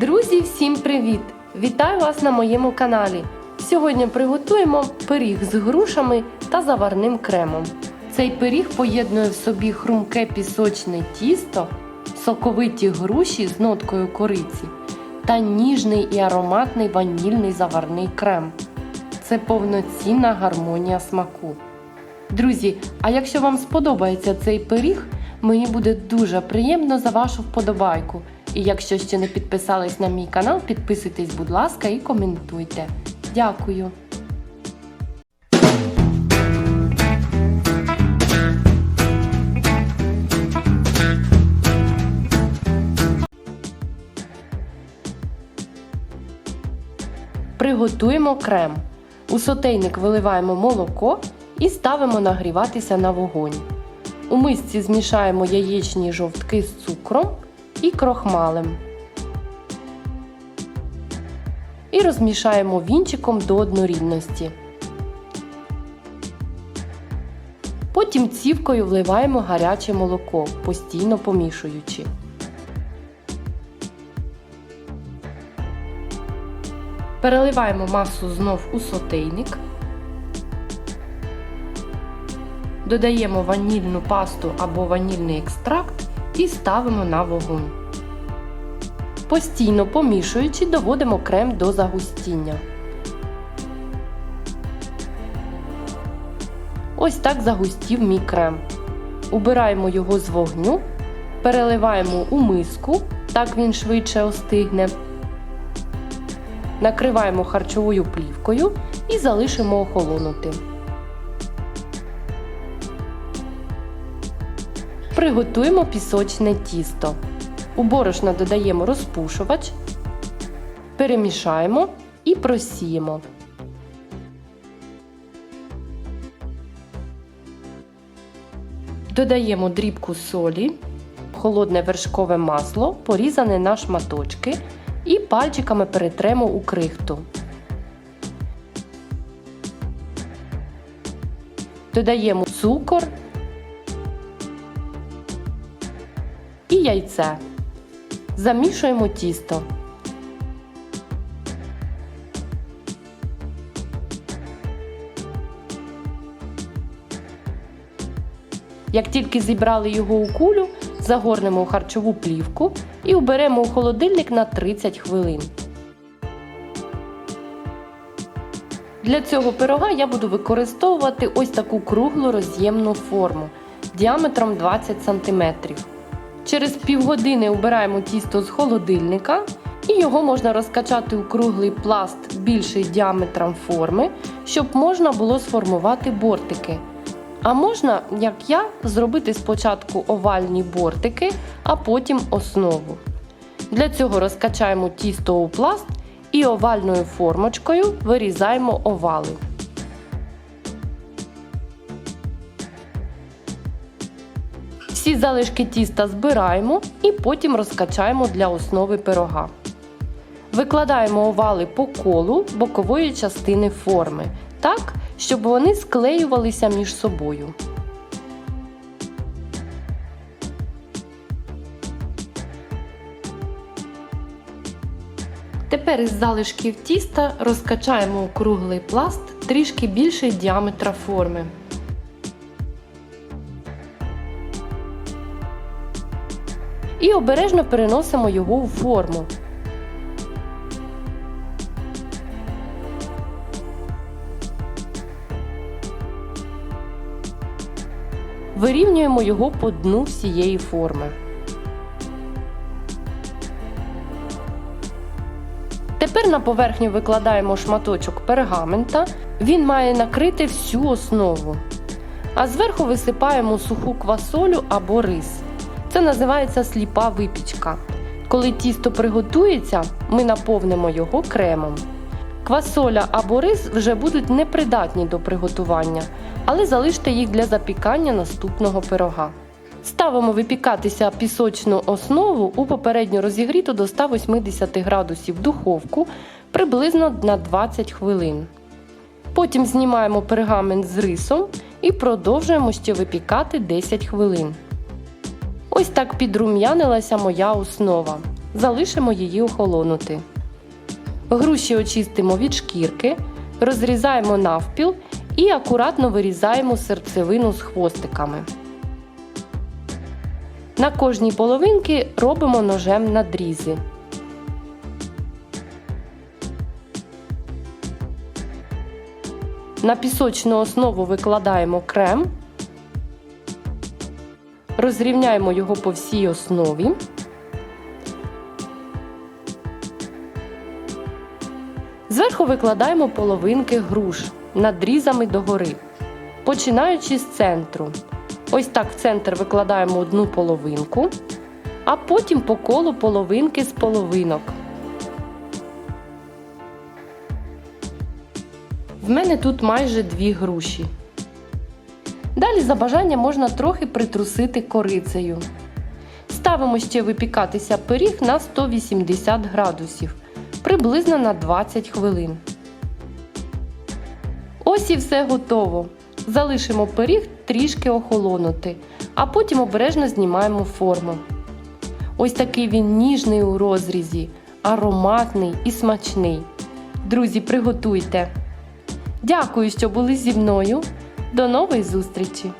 Друзі, всім привіт! Вітаю вас на моєму каналі. Сьогодні приготуємо пиріг з грушами та заварним кремом. Цей пиріг поєднує в собі хрумке пісочне тісто, соковиті груші з ноткою кориці та ніжний і ароматний ванільний заварний крем. Це повноцінна гармонія смаку. Друзі, а якщо вам сподобається цей пиріг, мені буде дуже приємно за вашу вподобайку. І якщо ще не підписались на мій канал, підписуйтесь, будь ласка, і коментуйте. Дякую! Приготуємо крем. У сотейник виливаємо молоко і ставимо нагріватися на вогонь. У мисці змішаємо яєчні жовтки з цукром і крохмалем. І розмішаємо вінчиком до однорідності. Потім цівкою вливаємо гаряче молоко, постійно помішуючи. Переливаємо масу знов у сотейник. Додаємо ванільну пасту або ванільний екстракт і ставимо на вогонь. Постійно помішуючи, доводимо крем до загустіння. Ось так загустів мій крем. Убираємо його з вогню, переливаємо у миску, так він швидше остигне. Накриваємо харчовою плівкою і залишимо охолонути. Приготуємо пісочне тісто. У борошна додаємо розпушувач, перемішаємо і просіємо. Додаємо дрібку солі, холодне вершкове масло, порізане на шматочки і пальчиками перетремо у крихту. Додаємо цукор і яйце. Замішуємо тісто. Як тільки зібрали його у кулю, загорнемо у харчову плівку і уберемо у холодильник на 30 хвилин. Для цього пирога я буду використовувати ось таку круглу роз'ємну форму діаметром 20 см. Через півгодини убираємо тісто з холодильника і його можна розкачати у круглий пласт більший діаметром форми, щоб можна було сформувати бортики. А можна, як я, зробити спочатку овальні бортики, а потім основу. Для цього розкачаємо тісто у пласт і овальною формочкою вирізаємо овали. Всі залишки тіста збираємо і потім розкачаємо для основи пирога. Викладаємо овали по колу бокової частини форми, так, щоб вони склеювалися між собою. Тепер із залишків тіста розкачаємо у круглий пласт трішки більший діаметра форми. І обережно переносимо його у форму. Вирівнюємо його по дну всієї форми. Тепер на поверхню викладаємо шматочок пергамента. Він має накрити всю основу. А зверху висипаємо суху квасолю або рис. Це називається сліпа випічка. Коли тісто приготується, ми наповнимо його кремом. Квасоля або рис вже будуть непридатні до приготування, але залиште їх для запікання наступного пирога. Ставимо випікатися пісочну основу у попередньо розігріту до 180 градусів духовку приблизно на 20 хвилин. Потім знімаємо пергамент з рисом і продовжуємо ще випікати 10 хвилин. Ось так підрум'янилася моя основа. залишимо її охолонути. Груші очистимо від шкірки, розрізаємо навпіл і акуратно вирізаємо серцевину з хвостиками. На кожній половинці робимо ножем надрізи. На пісочну основу викладаємо крем, розрівняємо його по всій основі. Зверху викладаємо половинки груш надрізами догори, починаючи з центру. Ось так в центр викладаємо одну половинку, а потім по колу половинки з половинок. В мене тут майже дві груші. Далі за бажанням можна трохи притрусити корицею. Ставимо ще випікатися пиріг на 180 градусів, приблизно на 20 хвилин. Ось і все готово. Залишимо пиріг трішки охолонути, а потім обережно знімаємо форму. Ось такий він ніжний у розрізі, ароматний і смачний. Друзі, приготуйте! Дякую, що були зі мною. До нової зустрічі!